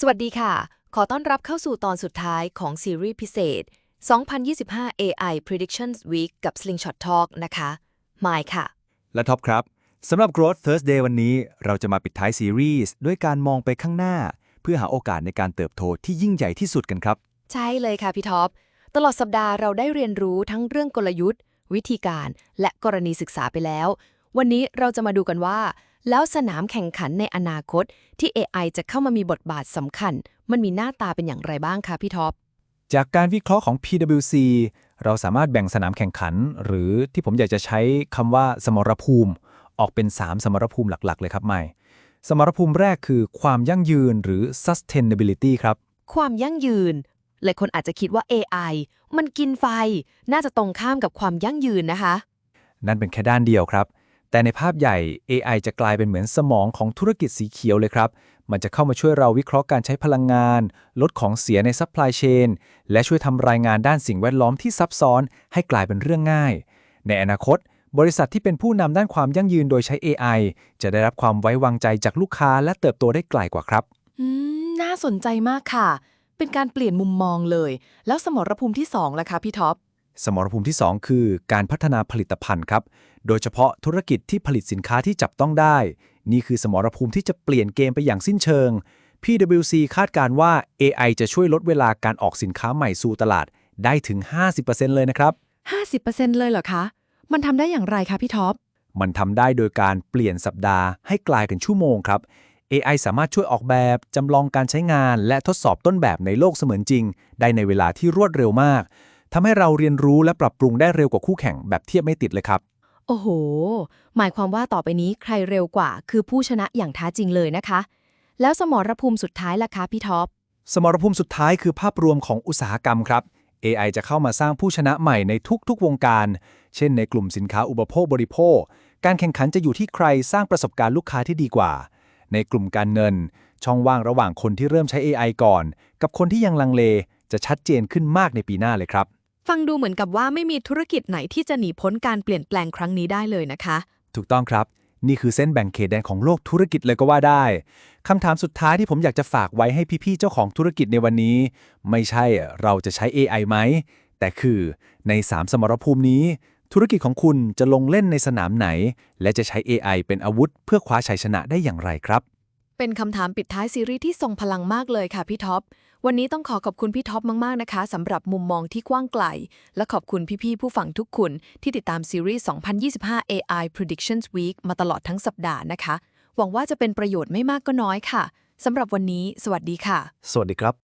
สวัสดีค่ะ ขอต้อนรับเข้าสู่ตอนสุดท้ายของซีรีส์พิเศษ 2025 AI Predictions Week กับ Slingshot Talk นะคะมายค่ะ และท็อปครับ สำหรับ Growth Thursday วันนี้ เราจะมาปิดท้ายซีรีส์ด้วยการมองไปข้างหน้า เพื่อหาโอกาสในการเติบโตที่ยิ่งใหญ่ที่สุดกันครับ ใช่เลยค่ะพี่ท็อป ตลอดสัปดาห์เราได้เรียนรู้ทั้งเรื่องกลยุทธ์ วิธีการ และกรณีศึกษาไปแล้ว วันนี้เราจะมาดูกันว่า แล้วสนามแข่งขันในอนาคตที่ AI จะเข้ามามีบทบาทสำคัญ มันมีหน้าตาเป็นอย่างไรบ้างคะพี่ท็อป จากการวิเคราะห์ของ PwC เราสามารถแบ่งสนามแข่งขัน หรือที่ผมอยากจะใช้คำว่าสมรภูมิ ออกเป็น 3 สมรภูมิหลัก ๆ เลยครับไม่ สมรภูมิแรกคือความยั่งยืนหรือ sustainability ครับ ความยั่งยืนหลายคนอาจจะคิดว่า AI มันกินไฟ น่าจะตรงข้ามกับความยั่งยืนนะคะ นั่นเป็นแค่ด้านเดียวครับ แต่ในภาพใหญ่ AI จะกลายเป็นเหมือนสมองของธุรกิจสีเขียวเลยครับ มันจะเข้ามาช่วยเราวิเคราะห์การใช้พลังงาน ลดของเสียในซัพพลายเชน และช่วยทำรายงานด้านสิ่งแวดล้อมที่ซับซ้อน ให้กลายเป็นเรื่องง่าย ในอนาคต บริษัทที่เป็นผู้นำด้านความยั่งยืนโดยใช้ AI จะได้รับความไว้วางใจจากลูกค้าและเติบโตได้ไกลกว่าครับ อืม น่าสนใจมากค่ะ เป็นการเปลี่ยนมุมมองเลย แล้วสมรภูมิที่2ล่ะคะพี่ท็อป สมรภูมิที่ 2 คือการพัฒนาผลิตภัณฑ์ครับ โดยเฉพาะธุรกิจที่ผลิตสินค้าที่จับต้องได้ นี่คือสมรภูมิที่จะเปลี่ยนเกมไปอย่างสิ้นเชิง PwC คาดการณ์ว่า AI จะช่วยลดเวลาการออกสินค้าใหม่สู่ตลาดได้ถึง 50%เลยนะครับ 50%เลยเหรอคะ มันทำได้อย่างไรคะพี่ท็อป มันทำได้โดยการเปลี่ยนสัปดาห์ให้กลายเป็นชั่วโมงครับ AI สามารถช่วยออกแบบ จำลองการใช้งาน และทดสอบต้นแบบในโลกเสมือนจริง ได้ในเวลาที่รวดเร็วมาก ทำให้เราเรียนรู้และปรับปรุงได้เร็วกว่าคู่แข่งแบบเทียบไม่ติดเลยครับ โอ้โห หมายความว่าต่อไปนี้ใครเร็วกว่าคือผู้ชนะอย่างแท้จริงเลยนะคะ แล้วสมรภูมิสุดท้ายล่ะคะพี่ท็อป สมรภูมิสุดท้ายคือภาพรวมของอุตสาหกรรมครับ AI จะเข้ามาสร้างผู้ชนะใหม่ในทุกๆ วงการ เช่นในกลุ่มสินค้าอุปโภคบริโภค การแข่งขันจะอยู่ที่ใครสร้างประสบการณ์ลูกค้าที่ดีกว่า ในกลุ่มการเงิน ช่องว่างระหว่างคนที่เริ่มใช้ AI ก่อน กับคนที่ยังลังเลจะชัดเจนขึ้นมากในปีหน้าเลยครับ ฟังดูเหมือนกับว่าไม่มีธุรกิจไหนที่จะหนีพ้นการเปลี่ยนแปลงครั้งนี้ได้เลยนะคะ ถูกต้องครับ นี่คือเส้นแบ่งเขตแดนของโลกธุรกิจเลยก็ว่าได้คำถามสุดท้ายที่ผมอยากจะฝากไว้ให้พี่ๆเจ้าของธุรกิจในวันนี้ ไม่ใช่เราจะใช้ AI ไหม แต่คือใน 3 สมรภูมินี้ ธุรกิจของคุณจะลงเล่นในสนามไหน และจะใช้ AI เป็นอาวุธ เพื่อคว้าชัยชนะได้อย่างไรครับ เป็นคำถามปิดท้ายซีรีส์ที่ทรงพลังมากเลยค่ะพี่ท็อป วันนี้ต้องขอขอบคุณพี่ท็อปมาก ๆ นะคะสำหรับมุมมองที่กว้างไกล และขอบคุณพี่ ๆ ผู้ฟังทุกคนที่ติดตามซีรีส์ 2025 AI Predictions Week มาตลอดทั้งสัปดาห์นะคะ หวังว่าจะเป็นประโยชน์ไม่มากก็น้อยค่ะสำหรับวันนี้ สวัสดีค่ะ สวัสดีครับ